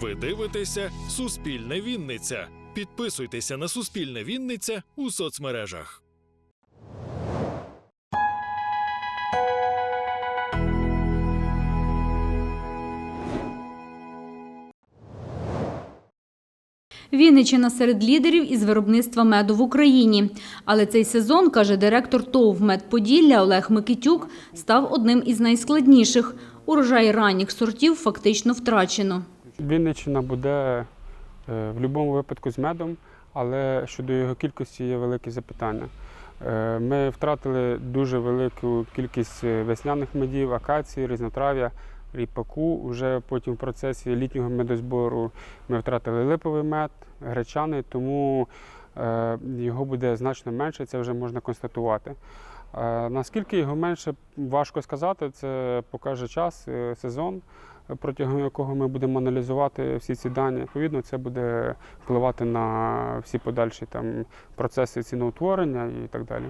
Ви дивитеся Суспільне Вінниця. Підписуйтеся на Суспільне Вінниця у соцмережах. Вінниччина серед лідерів із виробництва меду в Україні. Але цей сезон, каже директор ТОВ «Медподілля» Олег Микитюк, став одним із найскладніших. Урожай ранніх сортів фактично втрачено. Вінниччина буде е, в будь-якому випадку з медом, але щодо його кількості є великі запитання. Е, Ми втратили дуже велику кількість е, весняних медів, акації, різнотрав'я, ріпаку. Вже потім в процесі літнього медозбору ми втратили липовий мед, гречаний, тому його буде значно менше, це вже можна констатувати. Наскільки його менше, важко сказати, це покаже час, сезон, протягом якого ми будемо аналізувати всі ці дані. Відповідно, це буде впливати на всі подальші там, процеси ціноутворення і так далі.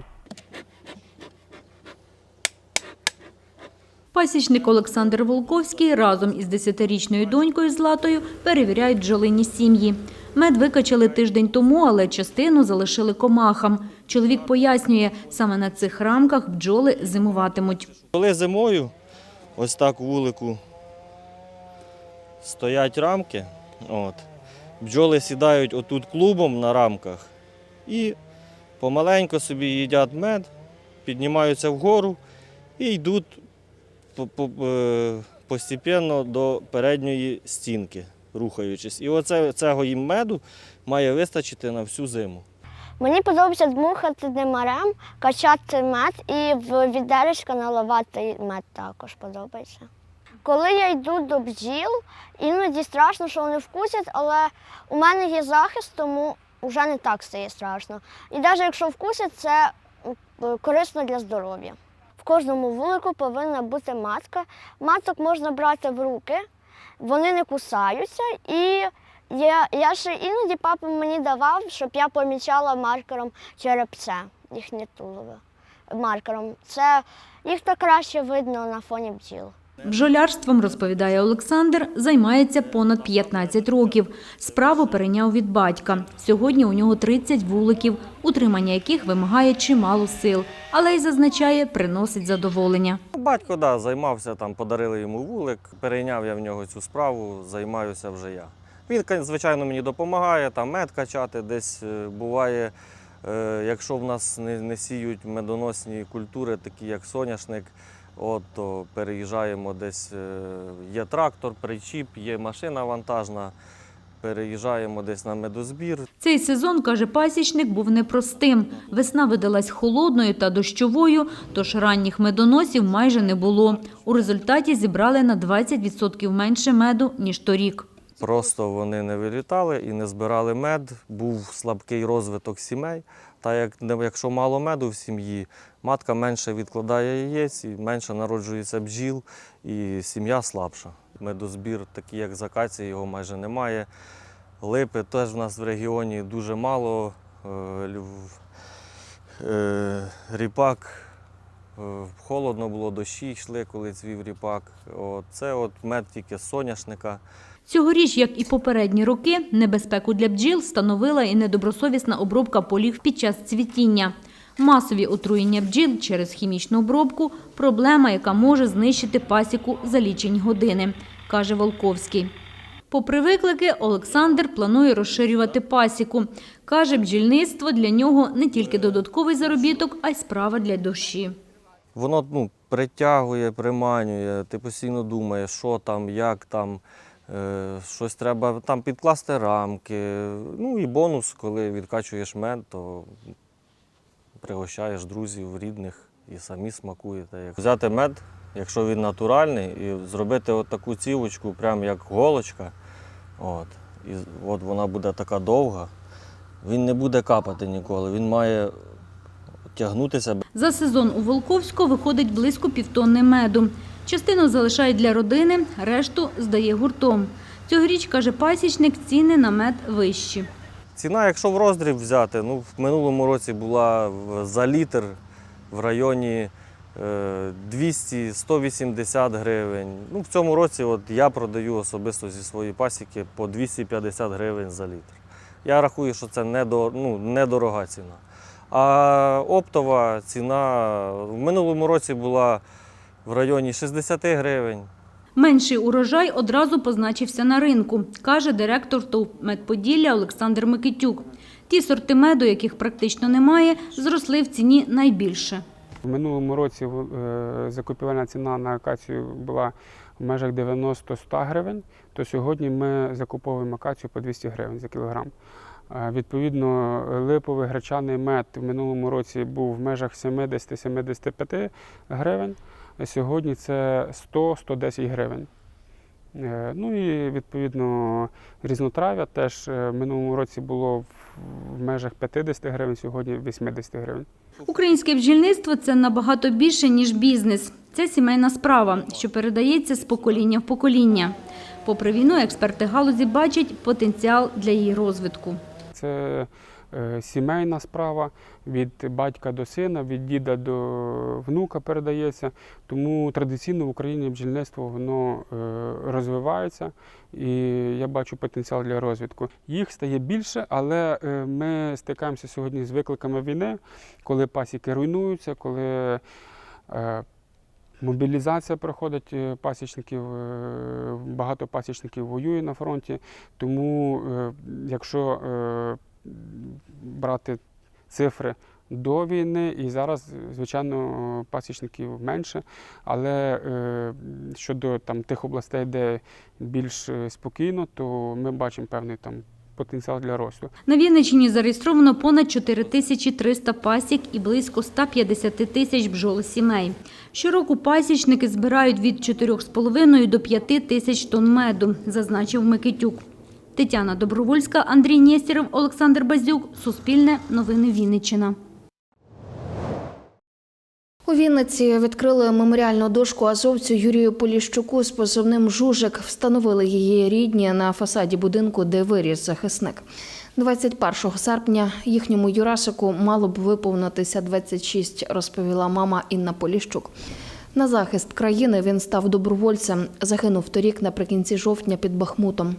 Пасічник Олександр Волковський разом із 10-річною донькою Златою перевіряють бджолині сім'ї. Мед викачали тиждень тому, але частину залишили комахам. Чоловік пояснює, саме на цих рамках бджоли зимуватимуть. Коли зимою ось так у вулику стоять рамки, от, бджоли сідають отут клубом на рамках і помаленько собі їдять мед, піднімаються вгору і йдуть е, постепенно до передньої стінки, рухаючись. І оце цього їм меду має вистачити на всю зиму. Мені подобається дмухати димарем, качати мед і в відеречка наливати мед також подобається. Коли я йду до бджіл, іноді страшно, що вони вкусять, але у мене є захист, тому вже не так стає страшно. І навіть якщо вкусять, це корисно для здоров'я. В кожному вулику повинна бути матка. Маток можна брати в руки, вони не кусаються. І я, я ще іноді папа мені давав, щоб я помічала маркером черепце, їхнє тулове. Маркером. Це їх так краще видно на фоні бджіл. Бджолярством, розповідає Олександр, займається понад 15 років. Справу перейняв від батька. Сьогодні у нього 30 вуликів, утримання яких вимагає чимало сил, але й зазначає, приносить задоволення. Батько да, займався, там, подарили йому вулик, перейняв я в нього цю справу, займаюся вже я. Він, звичайно, мені допомагає, там мед качати десь е, буває, е, якщо в нас не сіють медоносні культури, такі як соняшник, от, то переїжджаємо десь, е, є трактор, причіп, є машина вантажна, переїжджаємо десь на медозбір, Цей сезон, каже пасічник, був непростим. Весна видалась холодною та дощовою, тож ранніх медоносів майже не було. У результаті зібрали на 20% менше меду, ніж торік. Просто вони не вилітали і не збирали мед. Був слабкий розвиток сімей. Та як якщо мало меду в сім'ї, матка менше відкладає яєць і менше народжується бджіл, і сім'я слабша. Медозбір, такий як закація, його майже немає. Липи теж в нас в регіоні дуже мало. Е, е, Ріпак. Е, Холодно було, дощі йшли, коли цвів ріпак. Це от мед тільки соняшника. Цьогоріч, як і попередні роки, небезпеку для бджіл становила і недобросовісна обробка полів під час цвітіння. Масові отруєння бджіл через хімічну обробку – проблема, яка може знищити пасіку за лічені години, каже Волковський. Попри виклики, Олександр планує розширювати пасіку. Каже, бджільництво для нього не тільки додатковий заробіток, а й справа для душі. Воно ну, притягує, приманює, ти постійно думаєш, що там, як там, е, щось треба там підкласти рамки. Ну і бонус, коли відкачуєш мед, то пригощаєш друзів, рідних і самі смакуєте. Взяти мед, якщо він натуральний, і зробити от таку цівочку, прям як голочка. От, і от вона буде така довга. Він не буде капати ніколи, він має тягнутися За сезон у Волковську виходить близько півтонни меду. Частину залишає для родини, решту здає гуртом. Цьогоріч, каже пасічник, ціни на мед вищі. Ціна, якщо в роздріб взяти, ну в минулому році була за літр в районі е, 200-180 гривень. Ну, в цьому році от я продаю особисто зі своєї пасіки по 250 гривень за літр. Я рахую, що це ну, недорога ціна. А оптова ціна в минулому році була в районі 60 гривень. Менший урожай одразу позначився на ринку, каже директор ТОВ «Медподілля» Олександр Микитюк. Ті сорти меду, яких практично немає, зросли в ціні найбільше. В минулому році е, закупівельна ціна на акацію була в межах 90-100 гривень, то сьогодні ми закуповуємо акацію по 200 гривень за кілограм. Відповідно, липовий гречаний мед в минулому році був в межах 70-75 гривень, сьогодні це 100-110 гривень. Е, Ну і відповідно різнотрав'я теж е, в минулому році було в межах 50 гривень, сьогодні 80 гривень. Українське бджільництво – це набагато більше, ніж бізнес. Це сімейна справа, що передається з покоління в покоління. Попри війну, експерти галузі бачать потенціал для її розвитку. Це е, сімейна справа від батька до сина, від діда до внука передається. Тому традиційно в Україні бджільництво воно е, розвивається і я бачу потенціал для розвитку. Їх стає більше, але е, ми стикаємося сьогодні з викликами війни, коли пасіки руйнуються, коли Мобілізація проходить е, пасічників, е, багато пасічників воює на фронті. Тому, е, якщо брати цифри до війни, і зараз, звичайно, пасічників менше, але щодо там, тих областей, де більш спокійно, то ми бачимо певний там потенціал для росту. На Вінниччині зареєстровано понад 4300 пасік і близько 150 тисяч бджолосімей. Щороку пасічники збирають від 4,5 до 5 тисяч тонн меду, зазначив Микитюк. Тетяна Добровольська, Андрій Нєстєров, Олександр Базюк. Суспільне. Новини Вінниччина. Вінниці відкрили меморіальну дошку азовцю Юрію Поліщуку з позивним Жужик. Встановили її рідні на фасаді будинку, де виріс захисник. 21 серпня їхньому Юрасику мало б виповнитися 26, розповіла мама Інна Поліщук. На захист країни він став добровольцем. Загинув торік наприкінці жовтня під Бахмутом.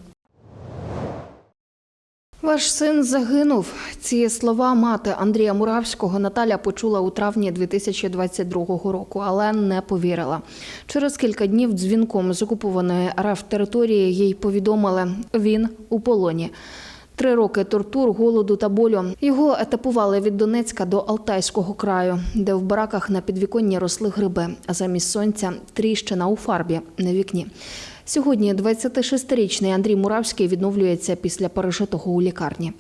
Ваш син загинув. Ці слова мати Андрія Муравського Наталя почула у травні 2022 року, але не повірила. Через кілька днів дзвінком з окупованої РФ території їй повідомили – він у полоні. Три роки тортур, голоду та болю. Його етапували від Донецька до Алтайського краю, де в бараках на підвіконні росли гриби, а замість сонця тріщина у фарбі на вікні. Сьогодні 26-річний Андрій Муравський відновлюється після пережитого у лікарні.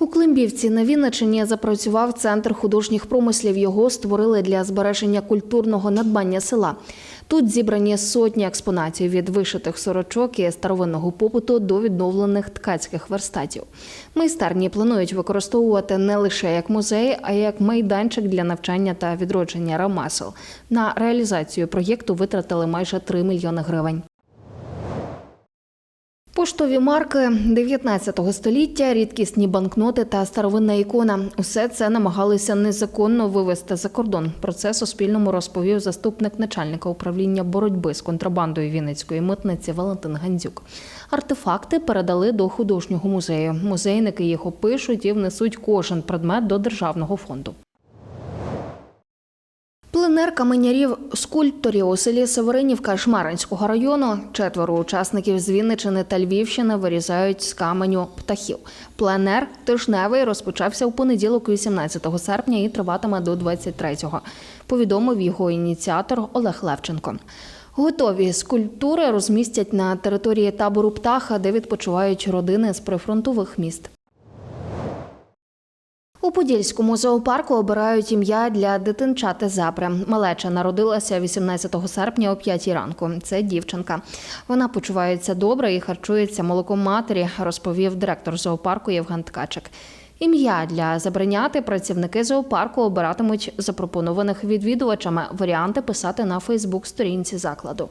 У Климбівці на Вінничині запрацював центр художніх промислів. Його створили для збереження культурного надбання села. Тут зібрані сотні експонатів від вишитих сорочок і старовинного побуту до відновлених ткацьких верстатів. Майстерні планують використовувати не лише як музей, а й як майданчик для навчання та відродження рамасел. На реалізацію проєкту витратили майже 3 мільйони гривень. Поштові марки 19 століття, рідкісні банкноти та старовинна ікона – усе це намагалися незаконно вивезти за кордон. Про це Суспільному розповів заступник начальника управління боротьби з контрабандою Вінницької митниці Валентин Гандзюк. Артефакти передали до художнього музею. Музейники їх опишуть і внесуть кожен предмет до державного фонду. Пленер каменярів скульпторів у селі Северинівка Шмаринського району. Четверо учасників з Вінничини та Львівщини вирізають з каменю птахів. Пленер тижневий розпочався у понеділок, 18 серпня, і триватиме до 23-го. Повідомив його ініціатор Олег Левченко. Готові скульптури розмістять на території табору птаха, де відпочивають родини з прифронтових міст. Подільському зоопарку обирають ім'я для дитинчати Запри. Малеча народилася 18 серпня о 5 ранку. Це дівчинка. Вона почувається добре і харчується молоком матері, розповів директор зоопарку Євген Ткачик. Ім'я для забраняти працівники зоопарку обиратимуть запропонованих відвідувачами. Варіанти писати на Фейсбук-сторінці закладу.